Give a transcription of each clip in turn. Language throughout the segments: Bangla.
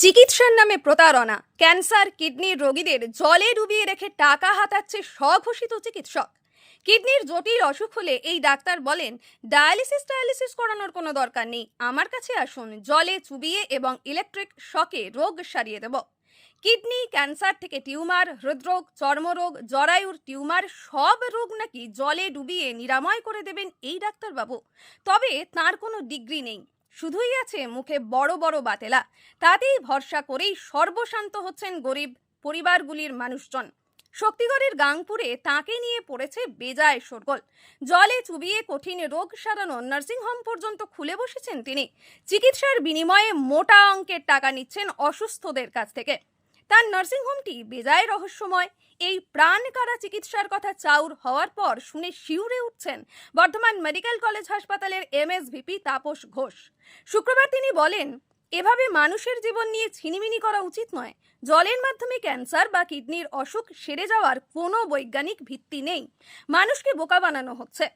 চিকিৎসার নামে প্রতারণা। ক্যান্সার, কিডনির রোগীদের জলে ডুবিয়ে রেখে টাকা হাতাচ্ছে স্বঘোষিত চিকিৎসক। কিডনির জটিল অসুখ হলে এই ডাক্তার বলেন, ডায়ালিসিস ডায়ালিসিস করানোর কোনো দরকার নেই। আমার কাছে আসুন, জলে চুবিয়ে এবং ইলেকট্রিক শকে রোগ সারিয়ে দেব। কিডনি, ক্যান্সার থেকে টিউমার, হৃদরোগ, চর্মরোগ, জরায়ুর টিউমার, সব রোগ নাকি জলে ডুবিয়ে নিরাময় করে দেবেন এই ডাক্তারবাবু। তবে তার কোনো ডিগ্রি নেই। শুধুই আছে মুখে বড় বড় বাতেলা। তাতেই ভরসা করেই সর্বশান্ত হচ্ছেন গরিব পরিবারগুলির মানুষজন। শক্তিগড়ের গাংপুরে তাকে নিয়ে পড়েছে বেজায় শোরগোল। জলে চুবিয়ে কঠিন রোগ সারানো নার্সিংহোম পর্যন্ত খুলে বসেছেন তিনি। চিকিৎসার বিনিময়ে মোটা অঙ্কের টাকা নিচ্ছেন অসুস্থদের কাছ থেকে। তার নার্সিংহোমটি বেজায় রহস্যময়। এই প্রাণ কারা চিকিৎসার কথা চাউর হওয়ার পর শুনে শিউরে উঠছেন বর্ধমান মেডিকেল কলেজ হাসপাতালের এমএসভিপি তাপস ঘোষ। শুক্রবার তিনি বলেন, এভাবে মানুষের জীবন নিয়ে ছিনিমিনি করা উচিত নয়। জলের মাধ্যমে ক্যান্সার বা কিডনির অসুখ সেরে যাওয়ার কোনো বৈজ্ঞানিক ভিত্তি নেই। মানুষকে বোকা বানানো হচ্ছে।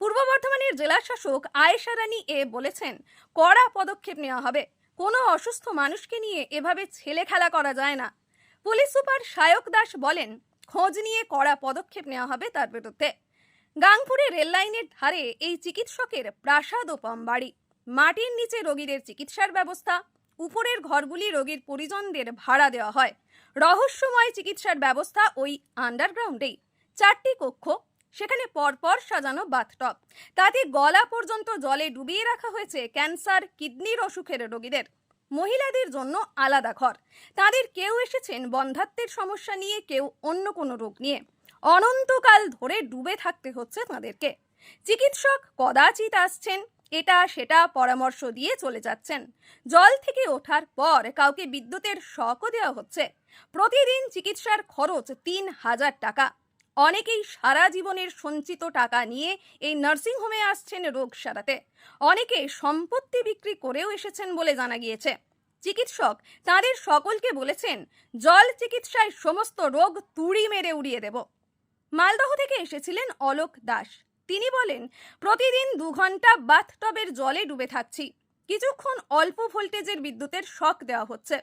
পূর্ব বর্ধমানের জেলা শাসক আয়েশা রানী এ বলেছেন, কড়া পদক্ষেপ নেওয়া হবে। কোনো অসুস্থ মানুষকে নিয়ে এভাবে ছেলে খেলা করা যায় না। পুলিশ সুপার সায়ক দাস বলেন, খোঁজ নিয়ে কড়া পদক্ষেপ নেওয়া হবে তার বিরুদ্ধে। গাংপুরে রেল লাইনের ধারে এই চিকিৎসকের প্রাসাদ ও পাম বাড়ি। মাটির নিচে রোগীদের চিকিৎসার ব্যবস্থা, উপরের ঘরগুলি রোগীর পরিজনদের ভাড়া দেওয়া হয়। রহস্যময় চিকিৎসার ব্যবস্থা ওই আন্ডারগ্রাউন্ডেই চারটি কক্ষ সেখানে পরপর সাজানো বাথটপ তাতে গলা পর্যন্ত জলে ডুবিয়ে রাখা হয়েছে ক্যান্সার কিডনির অসুখের রোগীদের। মহিলাদের জন্য আলাদা ঘর। তাদের কেউ এসেছেন বন্ধাত্বের সমস্যা নিয়ে, কেউ অন্য কোনো রোগ নিয়ে। অনন্তকাল ধরে ডুবে থাকতে হচ্ছে তাদেরকে। চিকিৎসক কদাচিৎ আসছেন, এটা সেটা পরামর্শ দিয়ে চলে যাচ্ছেন। জল থেকে ওঠার পর কাউকে বিদ্যুতের শকও দেওয়া হচ্ছে। প্রতিদিন চিকিৎসার খরচ তিন হাজার টাকা। অনেকেই সারা জীবনের সঞ্চিত টাকা নিয়ে এই নার্সিংহোমে আসছেন রোগ সারাতে। অনেকে সম্পত্তি বিক্রি করেও এসেছেন বলে জানা গিয়েছে। চিকিৎসক তাদের সকলকে বলেছেন, জল চিকিৎসায় সমস্ত রোগ তুড়ি মেরে উড়িয়ে দেব। মালদহ থেকে এসেছিলেন অলোক দাস। তিনি বলেন, প্রতিদিন দু ঘণ্টা বাথটবের জলে ডুবে থাকছি। কিছুক্ষণ অল্প ভোল্টেজের বিদ্যুতের শক দেওয়া হচ্ছে।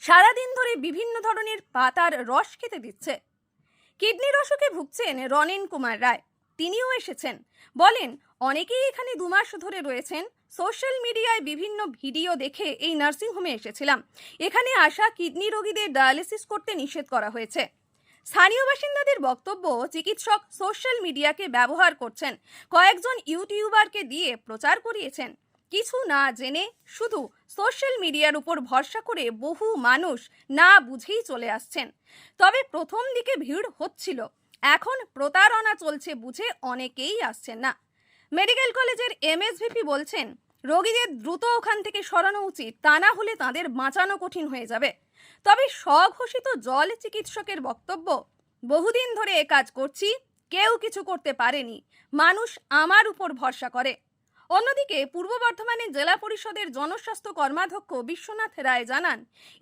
সারাদিন ধরে বিভিন্ন ধরনের পাতার রস খেতে দিচ্ছে। কিডনির অসুখে ভুগছেন রনেন কুমার রায়। তিনিও এসেছেন। বলেন, অনেকেই এখানে দু মাস ধরে রয়েছেন। সোশ্যাল মিডিয়ায় বিভিন্ন ভিডিও দেখে এই নার্সিংহোমে এসেছিলাম। এখানে আসা কিডনি রোগীদের ডায়ালিসিস করতে নিষেধ করা হয়েছে। স্থানীয় বাসিন্দাদের বক্তব্য, চিকিৎসক সোশ্যাল মিডিয়াকে ব্যবহার করছেন। কয়েকজন ইউটিউবারকে দিয়ে প্রচার করিয়েছেন। কিছু না জেনে শুধু সোশ্যাল মিডিয়ার উপর ভরসা করে বহু মানুষ না বুঝেই চলে আসছেন। তবে প্রথম দিকে ভিড় হচ্ছিল। এখন প্রতারণা চলছে বুঝে অনেকেই আসছেন না। মেডিকেল কলেজের এমএসভিপি বলছেন, রোগীদের দ্রুত ওখান থেকে সরানো উচিত, তা না হলে তাদের বাঁচানো কঠিন হয়ে যাবে। তবে স্বঘোষিত জল চিকিৎসকের বক্তব্য, বহুদিন ধরে এ কাজ করছি, কেউ কিছু করতে পারেনি। মানুষ আমার উপর ভরসা করে। অন্যদিকে পূর্ব বর্ধমানের জেলা পরিষদের জনস্বাস্থ্য কর্মাধ্যক্ষ বিশ্বনাথ রায় জানান,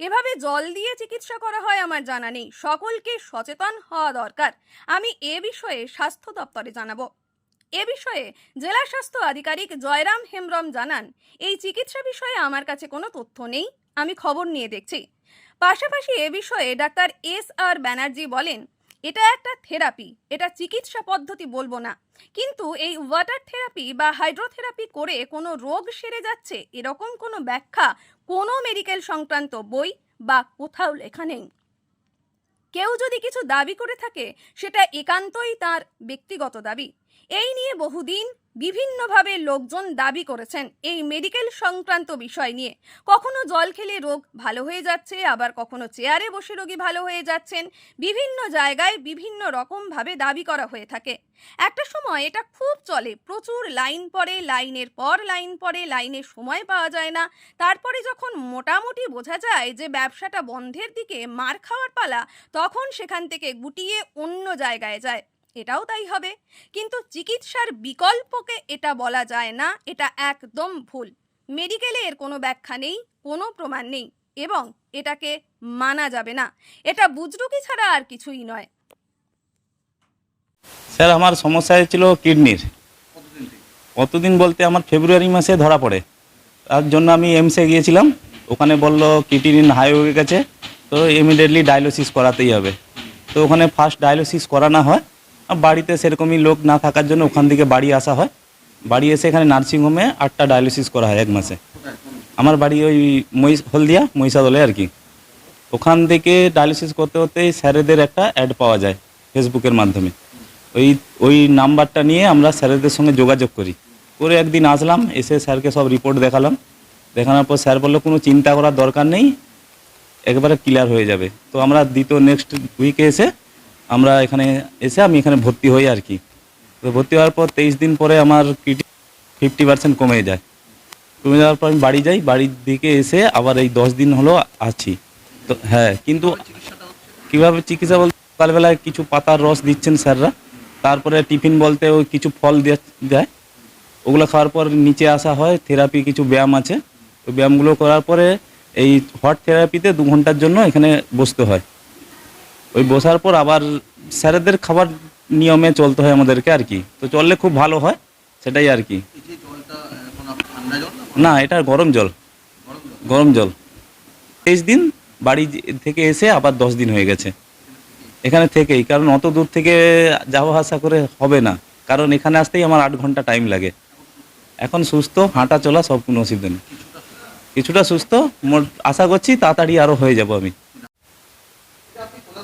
এভাবে জল দিয়ে চিকিৎসা করা হয় আমার জানা নেই। সকলকে সচেতন হওয়া দরকার। আমি এ বিষয়ে স্বাস্থ্য দপ্তরে জানাব। এ বিষয়ে জেলা স্বাস্থ্য আধিকারিক জয়রাম হেমব্রম জানান, এই চিকিৎসা বিষয়ে আমার কাছে কোনো তথ্য নেই। আমি খবর নিয়ে দেখছি। পাশাপাশি এ বিষয়ে ডাক্তার এস আর ব্যানার্জি বলেন এটা একটা থেরাপি, এটা চিকিৎসা পদ্ধতি বলব না। কিন্তু এই ওয়াটার থেরাপি বা হাইড্রোথেরাপি করে কোনো রোগ সেরে যাচ্ছে, এরকম কোনো ব্যাখ্যা কোনো মেডিকেল সংক্রান্ত বই বা কোথাও লেখা নেই। কেউ যদি কিছু দাবি করে থাকে, সেটা একান্তই তার ব্যক্তিগত দাবি। এই নিয়ে বহুদিন বিভিন্নভাবে লোকজন দাবি করেছেন এই মেডিকেল সংক্রান্ত বিষয় নিয়ে। কখনো জল খেলে রোগ ভালো হয়ে যাচ্ছে, আবার কখনো চেয়ারে বসে রোগী ভালো হয়ে যাচ্ছেন। বিভিন্ন জায়গায় বিভিন্ন রকমভাবে দাবি করা হয়ে থাকে। একটা সময় এটা খুব চলে, প্রচুর লাইন পড়ে, লাইনের পর লাইন পড়ে, লাইনে সময় পাওয়া যায় না। তারপরে যখন মোটামুটি বোঝা যায় যে ব্যবসাটা বন্ধের দিকে, মার খাওয়ার পালা, তখন সেখান থেকে গুটিয়ে অন্য জায়গায় যায়। এটাও তাই হবে। কিন্তু চিকিৎসার বিকল্পকে এটা বলা যায় না, এটা একদম ভুল। মেডিকেলে এর কোনো ব্যাখ্যা নেই, কোনো প্রমাণ নেই এবং এটাকে মানা যাবে না। এটা বুজরুকি ছাড়া আর কিছুই নয়। স্যার, আমার সমস্যা হয়েছিল কিডনির। কতদিন বলতে আমার ফেব্রুয়ারি মাসে ধরা পড়ে। তার জন্য আমি এমসে গিয়েছিলাম। ওখানে বলল কিডনি হাই হয়ে গেছে, তো ইমিডিয়েটলি ডায়ালিসিস করাতেই হবে। তো ওখানে ফার্স্ট ডায়ালিসিস করানো হয়। বাড়িতে সেরকমই লোক না থাকার জন্য ওখান থেকে বাড়ি আসা হয়। বাড়ি এসে এখানে নার্সিংহোমে আটটা ডায়ালিসিস করা হয় এক মাসে। আমার বাড়ি ওই মহিষ হলদিয়া, মহিষাদলে আর কি। ওখান থেকে ডায়ালিসিস করতে করতেই স্যারেদের একটা অ্যাড পাওয়া যায় ফেসবুকের মাধ্যমে। ওই ওই নাম্বারটা নিয়ে আমরা স্যারেদের সঙ্গে যোগাযোগ করি। করে একদিন আসলাম, এসে স্যারকে সব রিপোর্ট দেখালাম। দেখানোর পর স্যার বলল, কোনো চিন্তা করার দরকার নেই, একবারে ক্লিয়ার হয়ে যাবে। তো আমরা দ্বিতীয় নেক্সট উইকে এসে আমরা এখানে এসে আমি এখানে ভর্তি হই আর কি। তো ভর্তি হওয়ার পর তেইশ দিন পরে আমার কিডনি ফিফটি পার্সেন্ট কমে যায়। কমে যাওয়ার পর আমি বাড়ি যাই, বাড়ির দিকে এসে আবার এই দশ দিন হলো আছি। তো হ্যাঁ কিন্তু কীভাবে চিকিৎসা বলতে সকালবেলায় কিছু পাতার রস দিচ্ছেন স্যাররা। তারপরে টিফিন বলতে ওই কিছু ফল দেয় ওগুলো খাওয়ার পর নিচে আসা হয় থেরাপি কিছু ব্যায়াম আছে। ওই ব্যায়ামগুলো করার পরে এই হট থেরাপিতে দু ঘণ্টার জন্য এখানে বসতে হয়। ওই বসার পর আবার স্যারেদের খাবার নিয়মে চলতে হয় আমাদেরকে আর কি। তো চললে খুব ভালো হয় সেটাই আর কি। না? এটা গরম জল। গরম জল? গরম জল। তেইশ দিন বাড়ি থেকে এসে আবার দশ দিন হয়ে গেছে। এখানে থেকেই কারণ অত দূর থেকে যাওয়া আসা করে হবে না। কারণ এখানে আসতেই আমার আট ঘণ্টা টাইম লাগে। এখন সুস্থ হাঁটা চলা সব কোনো অসুবিধা নেই কিছুটা সুস্থ মোট আশা করছি তাড়াতাড়ি আরও হয়ে যাব আমি আপনি কোথা থেকে আসছেন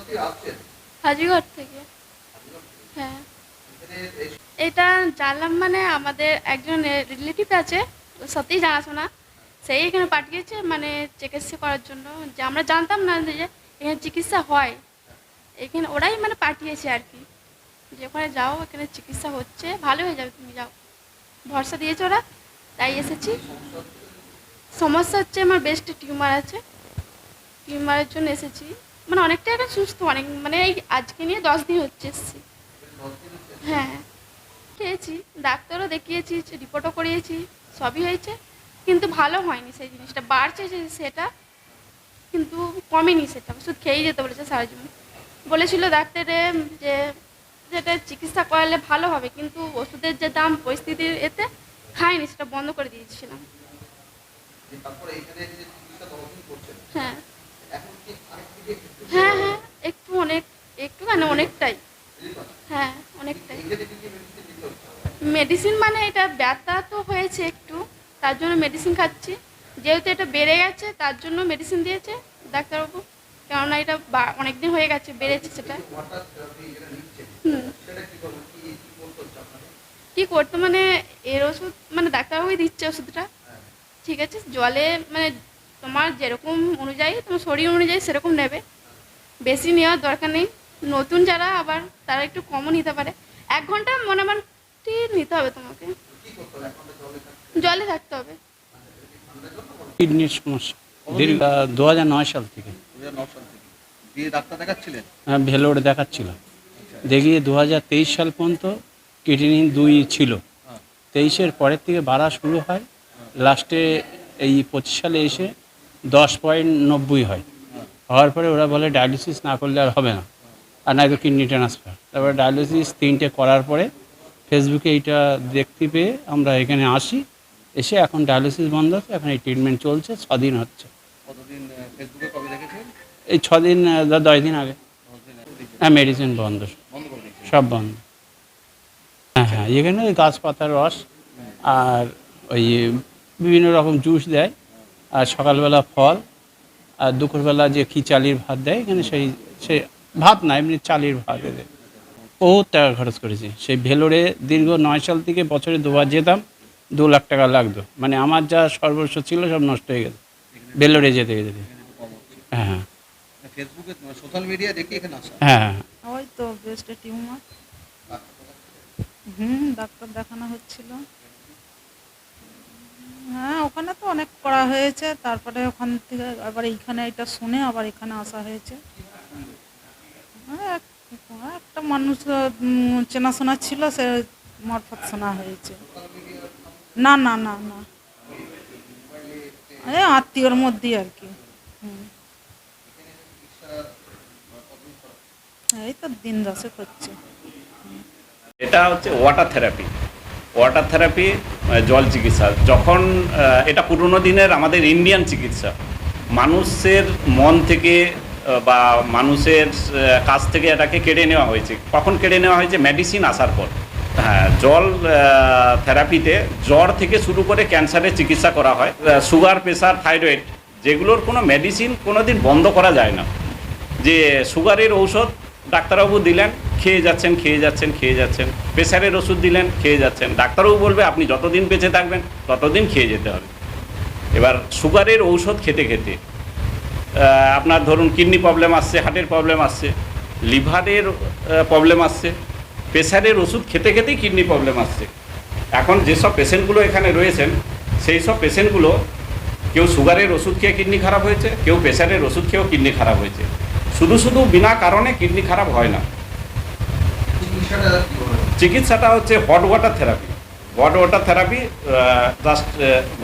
হাজিগড় থেকে। হ্যাঁ। এটা জানলাম মানে আমাদের একজন রিলেটিভ আছে ওর সাথেই জানাশোনা। সেই এখানে পাঠিয়েছে মানে চিকিৎসা করার জন্য। যে আমরা জানতাম না যে এখানে চিকিৎসা হয়। এখানে ওরাই মানে পাঠিয়েছে আর কি। যে ওখানে যাও, এখানে চিকিৎসা হচ্ছে, ভালো হয়ে যাবে, তুমি যাও। ভরসা দিয়েছে ওরা, তাই এসেছি। সমস্যা হচ্ছে আমার বেস্ট টিউমার আছে। টিউমারের জন্য এসেছি। মানে অনেকটা এখন সুস্থ অনেক মানে এই আজকে নিয়ে দশ দিন হচ্ছে এসেছি। হ্যাঁ। খেয়েছি ডাক্তারও দেখিয়েছি রিপোর্টও করিয়েছি সবই হয়েছে। কিন্তু ভালো হয়নি সেই জিনিসটা। বাড়ছে যে সেটা কিন্তু কমেনি সেটা। ওষুধ খেয়েই যেতে বলেছে সারা জীবন বলেছিল ডাক্তারে যে যেটা চিকিৎসা করালে ভালো হবে কিন্তু ওষুধের যে দাম পরিস্থিতির এতে খাইনি সেটা বন্ধ করে দিয়েছিলাম। হ্যাঁ। হ্যাঁ হ্যাঁ একটু অনেক, একটু মানে অনেকটাই। হ্যাঁ অনেকটাই। মেডিসিন মানে এটা ব্যথা তো হয়েছে একটু, তার জন্য মেডিসিন খাচ্ছি। যেহেতু এটা বেড়ে গেছে, তার জন্য মেডিসিন দিয়েছে ডাক্তারবাবু। কেননা এটা অনেক দিন হয়ে গেছে, বেড়েছে সেটা। কি করতে মানে এর ওষুধ মানে ডাক্তারবাবুই দিচ্ছে ওষুধটা। ঠিক আছে? জলে মানে তোমার যেরকম অনুযায়ী তোমার শরীর অনুযায়ী সেরকম নেবে। বেশি নেওয়ার দরকার নেই। নতুন যারা আবার তারা একটু কমও নিতে পারে। এক ঘণ্টা মনে মোটামুটি নিতে হবে তোমাকে। জলে থাকতে হবে। কিডনির সমস্যা। দীর্ঘ দু হাজার নয় সাল থেকে। দু হাজার নয় সাল থেকে। দিয়ে ডাক্তার দেখাচ্ছিলেন? হ্যাঁ, ভেলোরে দেখাচ্ছিল। দেখিয়ে দু হাজার তেইশ সাল পর্যন্ত কিডনি দুই ছিল। তেইশের পরের থেকে বাড়া শুরু হয়। লাস্টে এই পঁচিশ সালে এসে দশ পয়েন্ট নব্বই হয়। হওয়ার পরে ওরা বলে ডায়ালিসিস না করলে আর হবে না। আর নাই তো কিডনি ট্রান্সফার। তারপরে ডায়ালিসিস তিনটে করার পরে ফেসবুকে এইটা দেখতে পেয়ে আমরা এখানে আসি। এসে এখন ডায়ালিসিস বন্ধ আছে এখন এই ট্রিটমেন্ট চলছে ছদিন হচ্ছে। এই ছদিন দশ দিন আগে। হ্যাঁ মেডিসিন বন্ধ। সব বন্ধ। হ্যাঁ হ্যাঁ এখানে ওই গাছপাতার রস আর ওই বিভিন্ন রকম জুস দেয়। আর সকালবেলা ফল আর দুপুরবেলা যে খিচালির ভাত দেয় এখানে সেই সে ভাত না এমনি চালির ভাত দেয় বহুত টাকা খরচ করেছি। সেই ভেলোরে দীর্ঘ নয় সাল থেকে বছরে দুবার যেতাম দু লাখ টাকা লাগতো। মানে আমার যা সর্বস্ব ছিল সব নষ্ট হয়ে গেছে। ভেলোরে যেতে যেতে হ্যাঁ হ্যাঁ। ফেসবুকে সোশ্যাল মিডিয়া দেখে এখানে আসা। হ্যাঁ হ্যাঁ। ওই তো ব্রেস্টে টিউমার। হুম ডাক্তার দেখানো হচ্ছিল। হ্যাঁ ওখানে তো অনেক করা হয়েছে। তারপরে ওখান থেকে আবার এইখানে এটা শুনে আবার এখানে আসা হয়েছে। হ্যাঁ, একটা মানুষ চেনাশোনা ছিল সে মারফত শোনা হয়েছে। না না না না। এই আত্মীয়র মধ্যেই আর কি। এই তো দিন দশেক হচ্ছে এটা হচ্ছে ওয়াটার থেরাপি ওয়াটার থেরাপি জল চিকিৎসা। যখন এটা পুরনো দিনের আমাদের ইন্ডিয়ান চিকিৎসা। মানুষের মন থেকে বা মানুষের কাছ থেকে এটাকে কেড়ে নেওয়া হয়েছে। কখন কেড়ে নেওয়া হয়েছে? মেডিসিন আসার পর। হ্যাঁ জল থেরাপিতে জ্বর থেকে শুরু করে ক্যান্সারের চিকিৎসা করা হয়। সুগার প্রেশার থাইরয়েড যেগুলোর কোনো মেডিসিন কোনো দিন বন্ধ করা যায় না। যে সুগারের ঔষধ ডাক্তারবাবু দিলেন, খেয়ে যাচ্ছেন খেয়ে যাচ্ছেন খেয়ে যাচ্ছেন। প্রেশারের ওষুধ দিলেন, খেয়ে যাচ্ছেন। ডাক্তারবাবু বলবে, আপনি যতদিন বেঁচে থাকবেন, ততদিন খেয়ে যেতে হবে। এবার সুগারের ঔষধ খেতে খেতে আপনার ধরুন কিডনি প্রবলেম আসছে, হার্টের প্রবলেম আসছে, লিভারের প্রবলেম আসছে প্রেশারের ওষুধ খেতে খেতেই কিডনি প্রবলেম আসছে। এখন যেসব পেশেন্টগুলো এখানে রয়েছেন, সেই সব পেশেন্টগুলো কেউ সুগারের ওষুধ খেয়ে কিডনি খারাপ হয়েছে, কেউ প্রেশারের ওষুধ খেয়েও কিডনি খারাপ হয়েছে। শুধু শুধু বিনা কারণে কিডনি খারাপ হয় না। চিকিৎসাটা হচ্ছে hot water therapy hot water therapy just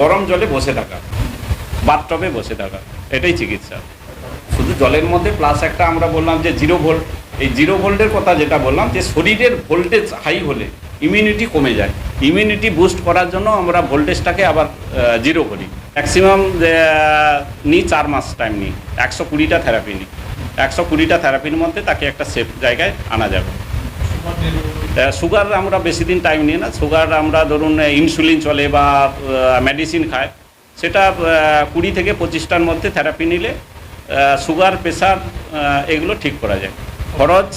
গরম জলে বসে থাকা। বাথটবে বসে থাকা। এটাই চিকিৎসা। শুধু জলের মধ্যে প্লাস একটা আমরা বললাম যে জিরো ভোল্ট এই জিরো ভোল্টের কথা যেটা বললাম যে শরীরের ভোল্টেজ হাই হলে ইমিউনিটি কমে যায়। ইমিউনিটি বুস্ট করার জন্য আমরা ভোল্টেজটাকে আবার জিরো করি। ম্যাক্সিমাম নিই চার মাস টাইম নিই। একশো কুড়িটা থেরাপি নিই। একশো কুড়িটা থেরাপির মধ্যে তাকে একটা সেফ জায়গায় আনা যাবে। সুগার আমরা বেশি দিন টাইম নিই না। সুগার আমরা ধরুন ইনসুলিন চলে বা মেডিসিন খায়। সেটা কুড়ি থেকে পঁচিশটার মধ্যে থেরাপি নিলে সুগার প্রেশার এগুলো ঠিক করা যায়। খরচ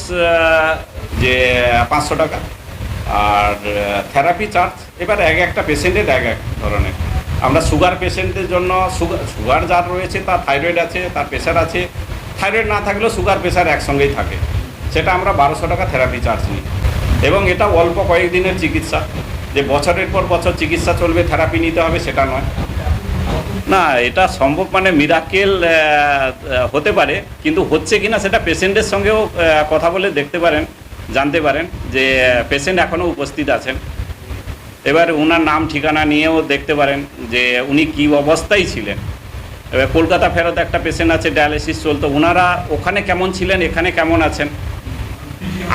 যে, পাঁচশো টাকা। আর থেরাপি চার্জ এবার এক একটা পেশেন্টের এক এক ধরনের। আমরা সুগার পেশেন্টের জন্য সুগার সুগার যার রয়েছে, তার থাইরয়েড আছে, তার প্রেশার আছে থাইরয়েড না থাকলেও সুগার প্রেশার একসঙ্গেই থাকে। সেটা আমরা বারোশো টাকা থেরাপি চার্জ নিই। এবং এটা অল্প কয়েকদিনের চিকিৎসা। যে বছরের পর বছর চিকিৎসা চলবে থেরাপি নিতে হবে, সেটা নয়। না, এটা সম্ভব মানে মিরাকেল হতে পারে। কিন্তু হচ্ছে কিনা সেটা পেশেন্টের সঙ্গেও কথা বলে দেখতে পারেন, জানতে পারেন যে পেশেন্ট এখনও উপস্থিত আছেন। এবার ওনার নাম ঠিকানা নিয়েও দেখতে পারেন যে, উনি কী অবস্থায় ছিলেন। এবার কলকাতা ফেরত একটা পেশেন্ট আছে ডায়ালিসিস চলতো। ওনারা ওখানে কেমন ছিলেন, এখানে কেমন আছেন?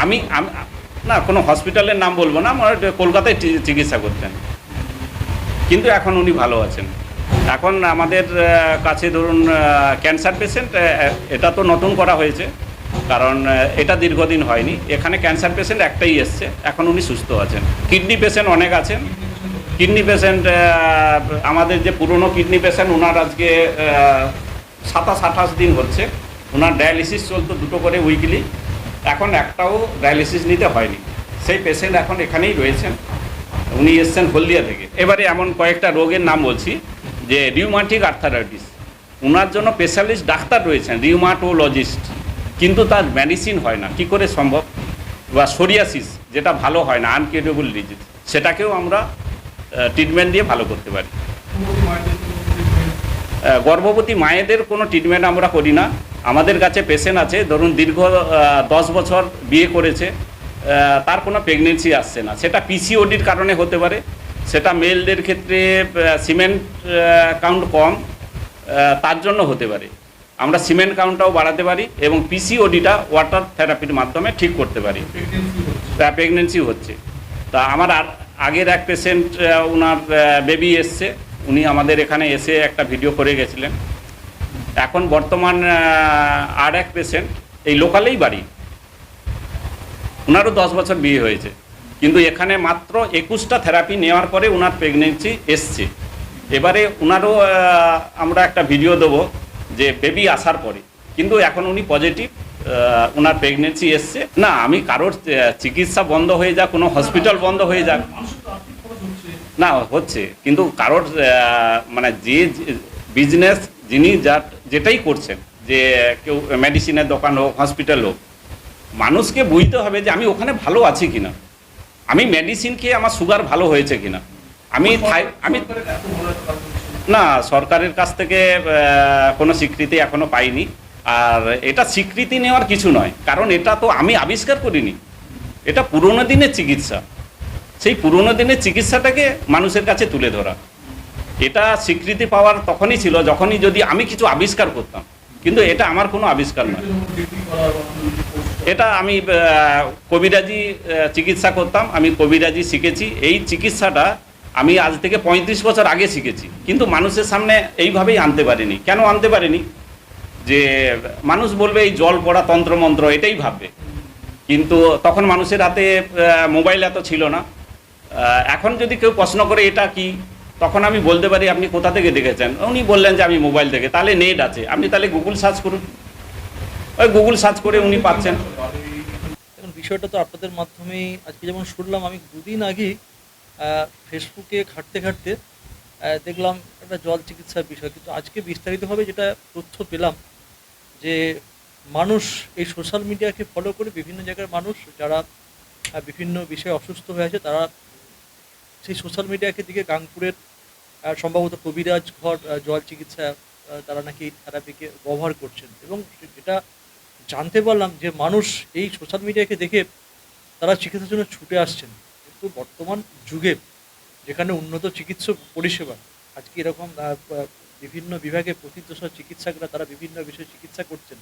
আমি না, কোনো হসপিটালের নাম বলব না, আমার কলকাতায় চিকিৎসা করতেন। কিন্তু এখন উনি ভালো আছেন। এখন আমাদের কাছে ধরুন ক্যান্সার পেশেন্ট এটা তো নতুন করা হয়েছে, কারণ এটা দীর্ঘদিন হয়নি। এখানে ক্যান্সার পেশেন্ট একটাই এসছে, এখন উনি সুস্থ আছেন। কিডনি পেশেন্ট অনেক আছেন। কিডনি পেশেন্ট আমাদের যে পুরনো কিডনি পেশেন্ট ওনার আজকে সাতাশ, আঠাশ দিন হচ্ছে। ওনার ডায়ালিসিস চলতো দুটো করে উইকলি এখন একটাও ডায়ালিসিস নিতে হয়নি। সেই পেশেন্ট এখন এখানেই রয়েছেন। উনি এসছেন হলদিয়া থেকে। এবারে এমন কয়েকটা রোগের নাম বলছি, যে রিউমাটিক আর্থারাইটিস ওনার জন্য স্পেশালিস্ট ডাক্তার রয়েছেন রিউমাটোলজিস্ট কিন্তু তার মেডিসিন হয় না। কি করে সম্ভব? বা সোরিয়াসিস যেটা ভালো হয় না আনকিউরেবল ডিজিজ সেটাকেও আমরা ট্রিটমেন্ট দিয়ে ভালো করতে পারি। গর্ভবতী মায়েদের কোনো ট্রিটমেন্ট আমরা করি না। আমাদের কাছে পেশেন্ট আছে ধরুন দীর্ঘ দশ বছর বিয়ে করেছে তার কোনো প্রেগনেন্সি আসছে না। সেটা পিসিওডির কারণে হতে পারে সেটা মেলদের ক্ষেত্রে সিমেন্ট কাউন্ট কম তার জন্য হতে পারে। আমরা সিমেন্ট কাউন্টটাও বাড়াতে পারি এবং পিসিওডিটা ওয়াটার থেরাপির মাধ্যমে ঠিক করতে পারি। প্রেগনেন্সি হচ্ছে। তা আমার আর আগের এক পেশেন্ট ওনার বেবি এসছে। উনি আমাদের এখানে এসে একটা ভিডিও করে গেছিলেন। এখন বর্তমান আর এক পেশেন্ট এই লোকালেই বাড়ি। ওনারও দশ বছর বিয়ে হয়েছে। কিন্তু এখানে মাত্র একুশটা থেরাপি নেওয়ার পরে ওনার প্রেগনেন্সি এসছে। এবারে ওনারও আমরা একটা ভিডিও দেবো যে বেবি আসার পরে। কিন্তু এখন উনি পজিটিভ ওনার প্রেগনেন্সি এসছে। না, আমি কারোর চিকিৎসা বন্ধ হয়ে যাক, কোনো হসপিটাল বন্ধ হয়ে যাক। না, হচ্ছে। কিন্তু কারোর মানে যে বিজনেস যিনি যা যেটাই করছেন, যে কেউ মেডিসিনের দোকান হোক হসপিটাল হোক, মানুষকে বুঝতে হবে যে আমি ওখানে ভালো আছি কিনা। আমি মেডিসিন খেয়ে আমার সুগার ভালো হয়েছে কিনা। আমি আমি না, সরকারের কাছ থেকে কোনো স্বীকৃতি এখনও পাইনি। আর এটা স্বীকৃতি নেওয়ার কিছু নয়, কারণ এটা তো আমি আবিষ্কার করিনি। এটা পুরোনো দিনের চিকিৎসা। সেই পুরোনো দিনের চিকিৎসাটাকে মানুষের কাছে তুলে ধরা। এটা স্বীকৃতি পাওয়ার তখনই ছিল যখনই যদি আমি কিছু আবিষ্কার করতাম। কিন্তু এটা আমার কোনো আবিষ্কার নয়। এটা আমি কবিরাজি চিকিৎসা করতাম, আমি কবিরাজি শিখেছি। এই চিকিৎসাটা আমি আজ থেকে পঁয়ত্রিশ বছর আগে শিখেছি। কিন্তু মানুষের সামনে এইভাবেই আনতে পারিনি। কেন আনতে পারিনি? যে মানুষ বলবে এই জল পড়া তন্ত্রমন্ত্র এটাই ভাববে। কিন্তু তখন মানুষের হাতে মোবাইল এত ছিল না। এখন যদি কেউ প্রশ্ন করে এটা কি? তখন আমি বলতে পারি আপনি কোথা থেকে দেখেছেন? উনি বললেন যে আমি মোবাইল থেকে। তাহলে নেট আছে। আপনি তাহলে গুগল সার্চ করুন। ওই গুগল সার্চ করে উনি পাচ্ছেন। বিষয়টা তো আপনাদের মাধ্যমেই আজকে যেমন শুনলাম আমি দুদিন আহ, ফেসবুকে ঘাঁটতে ঘাঁটতে দেখলাম একটা জল চিকিৎসার বিষয়। কিন্তু আজকে বিস্তারিতভাবে যেটা তথ্য পেলাম যে মানুষ এই সোশ্যাল মিডিয়াকে ফলো করে বিভিন্ন জায়গার মানুষ যারা বিভিন্ন বিষয়ে অসুস্থ হয়ে আছে, তারা সেই সোশ্যাল মিডিয়াকে দিকে গাংপুরের সম্ভবত কবিরাজ ঘর জল চিকিৎসা তারা নাকি এই থেরাপিকে ব্যবহার করছেন। এবং যেটা জানতে পারলাম যে মানুষ এই সোশ্যাল মিডিয়াকে দেখে তারা চিকিৎসার জন্য ছুটে আসছেন। কিন্তু বর্তমান যুগে যেখানে উন্নত চিকিৎসা পরিষেবা, আজকে এরকম বিভিন্ন বিভাগে প্রথিতযশা চিকিৎসকরা তারা বিভিন্ন বিষয়ে চিকিৎসা করছেন।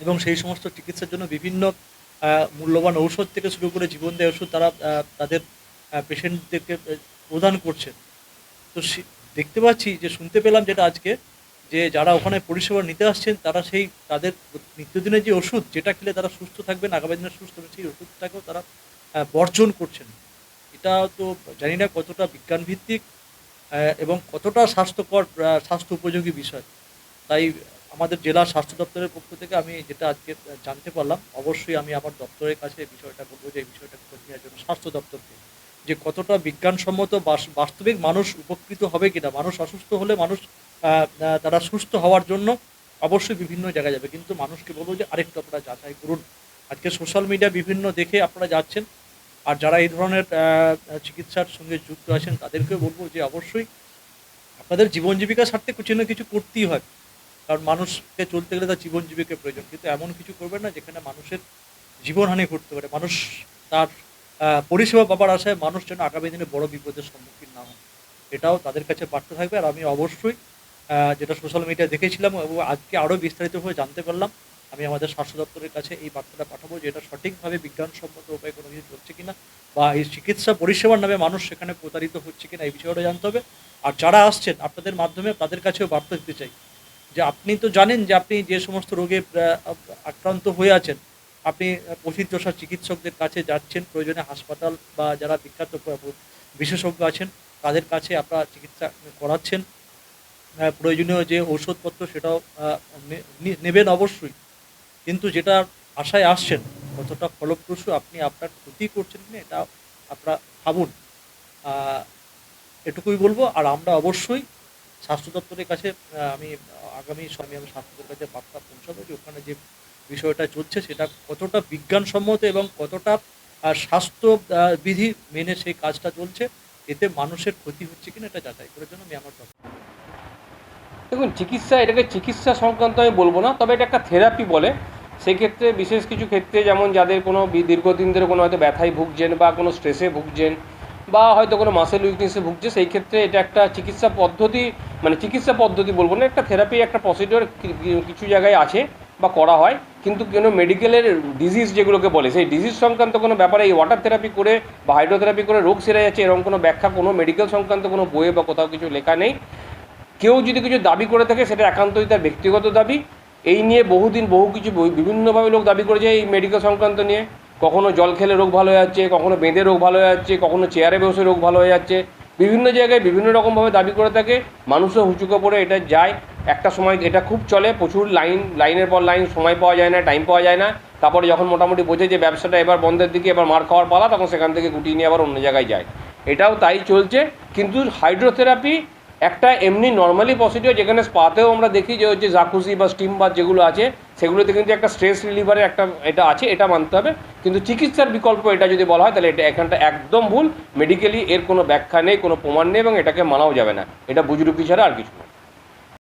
এবং সেই সমস্ত চিকিৎসার জন্য বিভিন্ন মূল্যবান ঔষধ থেকে শুরু করে জীবন জীবনদায়ী ওষুধ তারা তাদের পেশেন্টদেরকে প্রদান করছেন। তো দেখতে পাচ্ছি যে, শুনতে পেলাম যেটা আজকে, যে যারা ওখানে পরিষেবা নিতে আসছেন, তারা সেই তাদের নিত্যদিনের যে ওষুধ, যেটা খেলে তারা সুস্থ থাকবেন, আগামী দিনে সুস্থ হবে সেই ওষুধটাকেও তারা বর্জন করছেন। এটা তো জানি না কতটা বিজ্ঞানভিত্তিক এবং কতটা স্বাস্থ্যকর স্বাস্থ্য উপযোগী বিষয়। তাই আমাদের জেলা স্বাস্থ্য দপ্তরের পক্ষ থেকে আমি যেটা আজকে জানতে পারলাম, অবশ্যই আমি আমার দপ্তরের কাছে এই বিষয়টা বলব যে এই বিষয়টা খোঁজ নেওয়ার জন্য স্বাস্থ্য দপ্তরকে। যে কতটা বিজ্ঞানসম্মত বাস্তবিক মানুষ উপকৃত হবে কিনা, মানুষ অসুস্থ হলে মানুষ তারা সুস্থ হওয়ার জন্য অবশ্যই বিভিন্ন জায়গায় যাবে। কিন্তু মানুষকে বলব যে আরেকটু আপনারা যাচাই করুন। আজকে সোশ্যাল মিডিয়া বিভিন্ন দেখে আপনারা যাচ্ছেন আর যারা এই ধরনের চিকিৎসার সঙ্গে যুক্ত আছেন তাদেরকে বলব যে অবশ্যই আপনাদের জীবন জীবিকার স্বার্থে কিছু না কিছু করতেই হয়। কারণ মানুষকে চলতে গেলে তার জীবন জীবিকার প্রয়োজন। কিন্তু এমন কিছু করবেন না যেখানে মানুষের জীবনহানি ঘটতে পারে। মানুষ তার পরিষেবা পাবার আশায় মানুষ যেন আগামী দিনে বড় বিপদের সম্মুখীন না হয়। এটাও তাদের কাছে বার্তা থাকবে। আর আমি অবশ্যই যেটা সোশ্যাল মিডিয়ায় দেখেছিলাম এবং আজকে আরও বিস্তারিতভাবে জানতে পারলাম আমি আমাদের স্বাস্থ্য দপ্তরের কাছে এই বার্তাটা পাঠাবো যে এটা সঠিকভাবে বিজ্ঞানসম্মত উপায়ে কোনো কিছু চলছে কিনা বা এই চিকিৎসা পরিষেবার নামে মানুষ সেখানে প্রতারিত হচ্ছে কিনা এই বিষয়টা জানতে হবে। আর যারা আসছেন, আপনাদের মাধ্যমে তাদের কাছেও বার্তা দিতে চাই যে আপনি তো জানেন যে আপনি যে সমস্ত রোগে আক্রান্ত হয়ে আছেন, আপনি প্রসিদ্ধসা চিকিৎসকদের কাছে যাচ্ছেন, প্রয়োজনে হাসপাতাল বা যারা বিখ্যাত বিশেষজ্ঞ আছেন, তাদের কাছে আপনারা চিকিৎসা করাচ্ছেন। প্রয়োজনীয় যে ঔষধপত্র সেটাও নেবেন অবশ্যই। কিন্তু যেটা আশায় আসছেন, কতটা ফলপ্রসূ আপনি আপনার ক্ষতি করছেন কিনা, এটা আপনারা ভাবুন। এটুকুই বলব, আর আমরা অবশ্যই স্বাস্থ্য দপ্তরের কাছে আমি আগামী সময় আমি স্বাস্থ্য দপ্তরের কাছে বার্তা পৌঁছাবো যে ওখানে যে বিষয়টা চলছে, সেটা কতটা বিজ্ঞানসম্মত এবং কতটা স্বাস্থ্য বিধি মেনে সেই কাজটা চলছে, এতে মানুষের ক্ষতি হচ্ছে কিনা, এটা যাচাই করার জন্য আমি আমার দেখুন, চিকিৎসা, এটাকে চিকিৎসা সংক্রান্ত আমি বলব না, তবে এটা একটা থেরাপি বলে। সেক্ষেত্রে বিশেষ কিছু ক্ষেত্রে যেমন যাদের কোনো দীর্ঘদিন ধরে কোনো হয়তো ব্যথায় ভুগছেন বা কোনো স্ট্রেসে ভুগছেন বা হয়তো কোনো মাসেল উইকনেসে ভুগছে, সেই ক্ষেত্রে এটা একটা চিকিৎসা পদ্ধতি মানে চিকিৎসা পদ্ধতি বলব না, একটা থেরাপি একটা প্রসিডিওর কিছু জায়গায় আছে বা করা হয়। কিন্তু কোনো মেডিকেলের ডিজিজ যেগুলোকে বলে, সেই ডিজিজ সংক্রান্ত কোনো ব্যাপারে এই ওয়াটার থেরাপি করে বা হাইড্রোথেরাপি করে রোগ সেরে যাচ্ছে, এরকম কোনো ব্যাখ্যা, কোনো মেডিকেল সংক্রান্ত কোনো বইয়ে বা কোথাও কিছু লেখা নেই। কেউ যদি কিছু দাবি করে থাকে, সেটা একান্তই তার ব্যক্তিগত দাবি। এই নিয়ে বহুদিন বহু কিছু বিভিন্নভাবে লোক দাবি করেছে এই মেডিকেল সংক্রান্ত নিয়ে। কখনো জল খেলে রোগ ভালো হয়ে যাচ্ছে, কখনো বেঁধে রোগ ভালো হয়ে যাচ্ছে, কখনো চেয়ারে বসে রোগ ভালো হয়ে যাচ্ছে। বিভিন্ন জায়গায় বিভিন্ন রকমভাবে দাবি করে থাকে, মানুষও হুচুকে পড়ে এটা যায়। একটা সময় এটা খুব চলে, প্রচুর লাইন, লাইনের পর লাইন, সময় পাওয়া যায় না টাইম পাওয়া যায় না। তারপরে যখন মোটামুটি বোঝে যে ব্যবসাটা এবার বন্ধের দিকে, এবার মার খাওয়ার পালা, তখন সেখান থেকে গুটিয়ে নিয়ে আবার অন্য জায়গায় যায়। এটাও তাই চলছে, কিন্তু হাইড্রোথেরাপি একটা এমনি নর্মালি পসিটিভ যেখানে স্পাতেও আমরা দেখি যে হচ্ছে জাকুসি বা স্টিম বাথ যেগুলো আছে, সেগুলোতে কিন্তু একটা স্ট্রেস রিলিভারের একটা এটা আছে, এটা মানতে হবে। কিন্তু চিকিৎসার বিকল্প এটা যদি বলা হয়, তাহলে এটা এখানটা একদম ভুল। মেডিকেলি এর কোনো ব্যাখ্যা নেই, কোনো প্রমাণ নেই এবং এটাকে মানাও যাবে না। এটা বুজরুকি ছাড়া আর কিছু না।